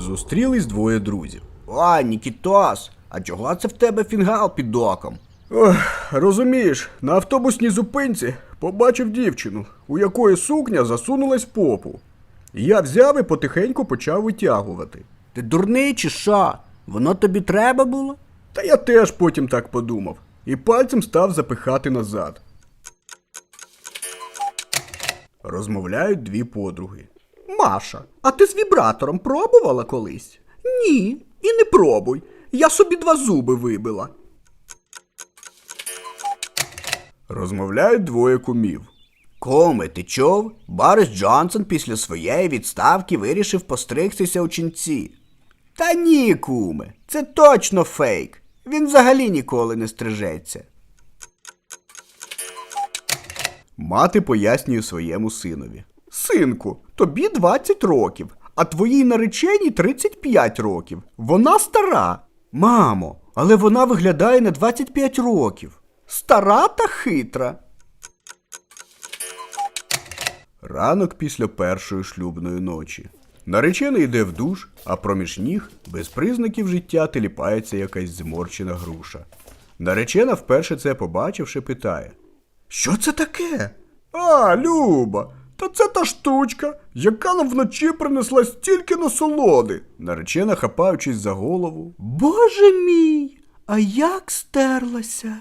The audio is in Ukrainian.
зустрілись двоє друзів. О, Нікітос, а чого це в тебе фінгал під оком? Ох, розумієш, на автобусній зупинці побачив дівчину, у якої сукня засунулась попу. Я взяв і потихеньку почав витягувати. Ти дурний чи що? Воно тобі треба було? Та я теж потім так подумав і пальцем став запихати назад. Розмовляють дві подруги. Маша, а ти з вібратором пробувала колись? Ні, і не пробуй. Я собі два зуби вибила. Розмовляють двоє кумів. Коми, ти чув? Борис Джонсон після своєї відставки вирішив постригтися у ченці. Та ні, куме, це точно фейк. Він взагалі ніколи не стрижеться. Мати пояснює своєму синові. Синку, тобі 20 років, а твоїй нареченій 35 років. Вона стара. Мамо, але вона виглядає на 25 років. Стара та хитра. Ранок після першої шлюбної ночі. Наречений йде в душ, а проміж ніг, без признаків життя, теліпається якась зморчена груша. Наречена, вперше це побачивши, питає: Що це таке? А, Люба, та це та штучка, яка нам вночі принесла стільки насолоди. Наречена, хапаючись за голову. Боже мій, а як стерлася?